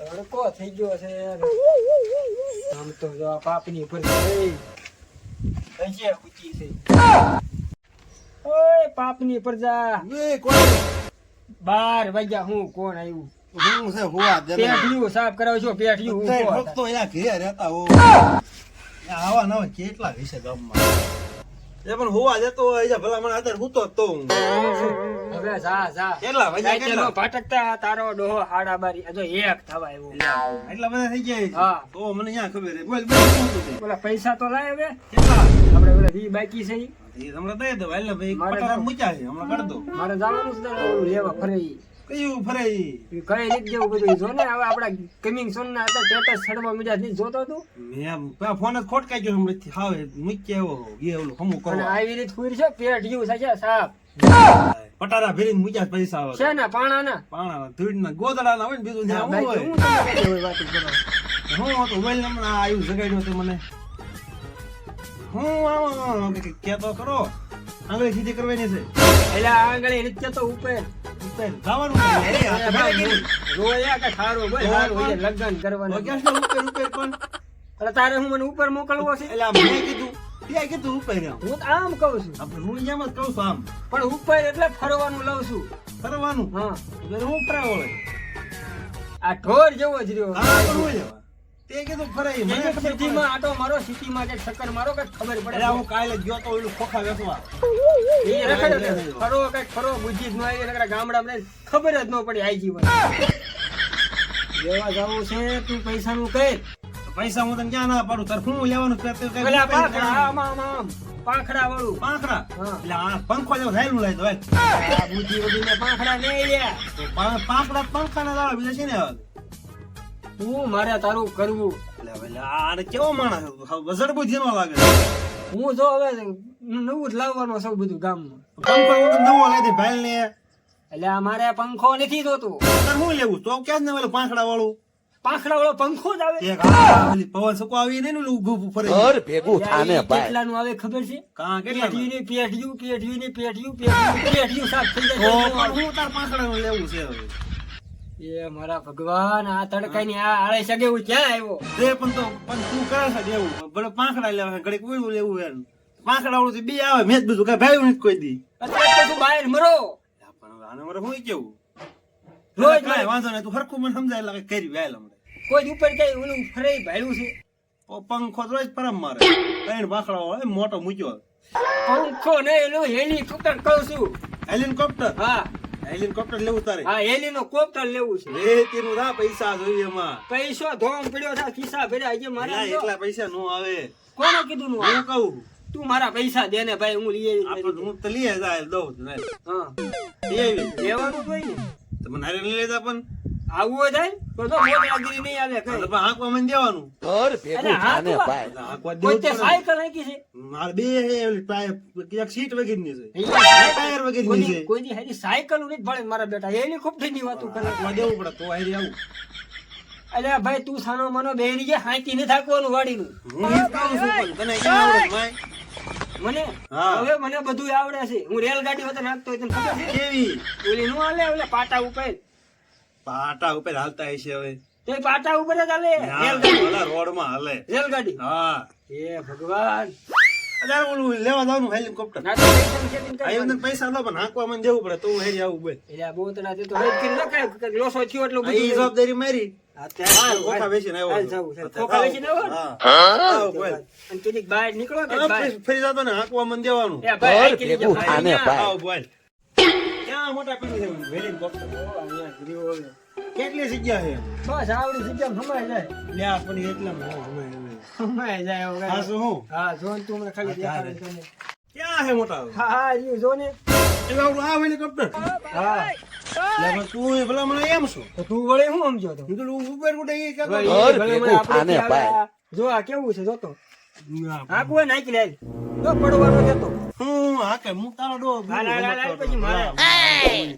તડકો થઈ ગયો છે આમ તો જો આ પાપની ઉપર છે ઓય પાપની પ્રજા. એ કોણ? બાર વાગ્યા હું કોણ આવ્યું હું છે હોવા પેઠિયું સાફ કરાવ છો પેઠિયું ભક્તો અહીંયા ઘેર રહેતા હો. આવા નવા કેટલા વિશે ગામમાં. એ પણ હોવા જતો હોય ભલા મને અત્યારે હું તો હું. હવે જા જા. કેટલા વાગ્યા કેટલા? ભટકતા તારો ડોહો હાડા બારી આ એક થવા આવ્યો એટલા બધા થઈ ગયા હા. તો મને અહીંયા ખબર બોલ બોલ શું હતું તે? ઓલા પૈસા તો લાય હવે. કેટલા? આપણે ઓલા વી બાકી છે એ હમણાં દઈ દો એટલે ભાઈ પટારા મૂક્યા છે હમણાં કરી દો. મારે જવાનું છે લેવા ફરે કયું ફરે કઈ રીત દેવું બધું જો ને હવે આપડા કમિંગ સોન ના હતા ચડવા મીડિયા નહીં જોતો તું. મેં ફોન જ ખોટકાઈ ગયો હમણાંથી. હાવ મૂક્યા એવો એ ઓલું હમું અને આવી રીત ફૂર છે પેટ જેવું છે સાપ પટારા ભરીને મૂક્યા છે પૈસા આવે છે ને પાણા ના પાણા ધૂળના ગોદડાના હોય ને બીજું ના હોય. હું તો મોબાઈલ નંબર આવ્યું જગાડ્યો તો મને. હું આમ કે તો કરો. આંગળી સીધી કરવાની છે. એટલે આ આંગળી નથી કેતો ઉપર. ઉપર. જવાનું તો રોયા કે ઠારો બોલ રોયા હારું પણ. છે, લગ્ન કરવાનું. ઉપર ઉપર પણ. તારે હું મને ઉપર મોકલવો છે? એટલે મેં કીધું કીધું ઉપર એમ. હું આમ કહું છું. આપણે હું જ કહું છું આમ. પણ ઉપર એટલે ફરવાનું લઉં છું. ફરવાનું? હા. એટલે હું ફરાવો આ ઢોર જેવો જ રહ્યો. હા પણ એવા. તે કીધું ફરાય. મને સિટીમાં આટો મારો સિટીમાં કે ચક્કર મારો કઈ ખબર પડે. હું કાલે ગયો તો ઓલું ખોખા વેચવા. એ રખડે. ફરો કે ફરો બુદ્ધિ જ ન આવી નકરા ગામડામાં રહીને ખબર જ ન પડી આઈ જીવન. લેવા જવું છે તું પૈસાનું કઈ તો પૈસા હું તને ક્યાં ના પાડું? તારે હું લેવાનું પેલા પાંખડા વાળું પાંખડા. એટલે આ પંખો જેવું થયેલું લઈ. આ બુદ્ધિ વગીને પાંખડા નહીં લે પાંખડા પંખા પાંખડા પંખાના દાડા બીજા છે ને હું મારે તારું કરવું. આને કેવો માણસ હતો? હાવ વઝર લાગે. હું જો હવે નવું જ લાવવાનો સૌ બધું ગામમાં. પંખો નવો લઈ દે ભાઈ ને એટલે મારે પંખો નથી જોતું. હું શું લેવું? તો ક્યાં જ ને ઓલું પાંખડા વાળું પાંખડા વાળો પંખો જ આવે. પવન સુકો આવી ને ઉભું ફરે ઘર ભેગું થાને ભાઈ. કેટલા નું આવે ખબર છે? કાં કેટલા પેઢીની પેઢીયું પેઢીયુંની પેઢીયું પેઢીયું પેઢીયું સાફ થઈ જાય. હું તાર પાંખડાનું લેવું છે હવે? એ મારા ભગવાન આ તડકા ની આ આળે સગે હું ક્યાં આવ્યો? તે પણ તો પણ તું કરે છે દેવું. ભલે પાંખડા લેવા ઘડીક ઉડવું લેવું એમ પાંખડા વાળું તો બી આવે મેં જ બધું કઈ ભાઈ નથી કોઈ દી. અત્યારે તું બહાર મરો. પણ આને મરો હું કેવું? રોજ કાંઈ વાંધો નહીં તું હરખું મને સમજાય એટલે કરી વેલ હમણાં કોઈ ઉપર કઈ ઓલું ફરે ભાડ્યું છે? પંખો રોજ પરમ મારે. ત્રણ વાળો મોટો મૂક્યો પંખો નહીં એનું હેલિકોપ્ટર કહું છું. હેલિકોપ્ટર? હા. હેલિકોપ્ટર લેવું તારે? હા હેલીનો કોપ્ટર લેવું છે. પૈસા જોઈએ એમાં. પૈસો ધોમ પડ્યો છે ખિસ્સા ભર્યા. હજી મારે એટલા પૈસા નો આવે. કોને કીધું નું હું કહું? તું મારા પૈસા દે ને ભાઈ હું લઈ હું તો લઈ જાય દઉં હા. લેવાનું કોઈ ને? તો મને હારે લઈ લેતા પણ? આવું હોય થાય? તો તો નહીં કઈ. પણ દેવાનું. ઘર ભેગું કોઈ જ. સાયકલ છે? મારે બે સીટ છે. ટાયર વગેરેની કોઈની- છે. કોઈની હારી સાયકલ નથી ભળે મારા બેટા. હેલિકોપ્ટરની વાતો કરે. હાંકવા દેવું પડે તો હારી આવું. અલ્યા ભાઈ તું સાનો મનો બેરી ગયા હાંકી ને થાકવાનું વાડીનું. હું ઈ છું પણ તને ક્યાં આવડે માય? મને. હવે મને બધું આવડે છે. હું રેલગાડી વખતે નાખતો હોય તને ખબર છે? કેવી? ઓલી નું હાલે ઓલે પાટા ઉપર? પાટા ઉપર હાલતા હશે હવે. તો પાટા ઉપર જ હાલે. રેલગાડી. ઓલા રોડમાં હાલે. રેલગાડી? હા. એ ભગવાન. અરે ઓલું લેવા જવાનું હેલિકોપ્ટર ના પૈસા લો પણ હાંકવા મને દેવું પડે તો હું હેરી આવું બોલ એટલે આ બોતડા તે તો વેચ કરી નખાય, લોસો થયો એટલું આ ઈ જવાબદારી મારી હા, ત્યાં હાલ, જાવું, ખોખા બેસીને આવ્યો હાલ છું. જાવું છે. અત્યારે ખોખા બેસીને આવ્યો ને? હા. આવો, બોલ. અને કીધીક બહાર નીકળો કે ફરી- ફરી જતો ને હાંકવા મને દેવાનું એ ભાઈ, ઘર હાંકી લેજો. ભેગું ભાઈ, થાને અહીંયા. ભાઈ. આવો બોલ ક્યાં મોટા પીડી છે હેલિકોપ્ટર અહીંયા ગીરીઓ કેટલી જગ્યા છે બસ આવડી જગ્યામાં સમાઈ જાય લે પણ એટલા સમાઈ જાય હવે હા શું હું હા જો ને તું મને ખાલી દેખાડે તને. ક્યાં છે મોટા હા હા રહ્યું, જો ને એમાં આવડું આ હેલિકોપ્ટર હા લે તું એ ભલા મને એમ શું તો તું વળે શું સમજો તો હું તો ઉડે એ કહેતો ભાઈ, હતો. ઘર ભલે મને ભેગું આપણે થાને ત્યાં ભાઈ. જો આ કેવું છે જોતો ના, આ કોઈ નાખી લે તો પડવાનો જતો હું હા કે હું તારો ડો પછી મારે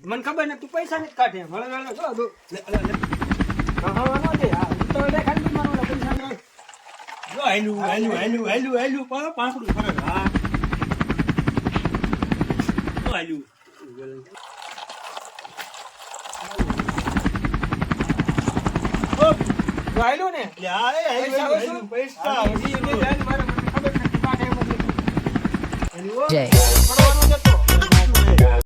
મને ખબર ને તું પૈસા નથી કાઢે વળે વળે જો જો. હા, હા, નો દે. હા, તો ખાલી મારો ઓલા પૈસા નહીં. જો હાલ્યું હાલ્યું હાલ્યું હાલ્યું હાલ્યું પણ પાંખડું ફરે હા જો જો આયલું ને આયુ, પૈસા આયુ,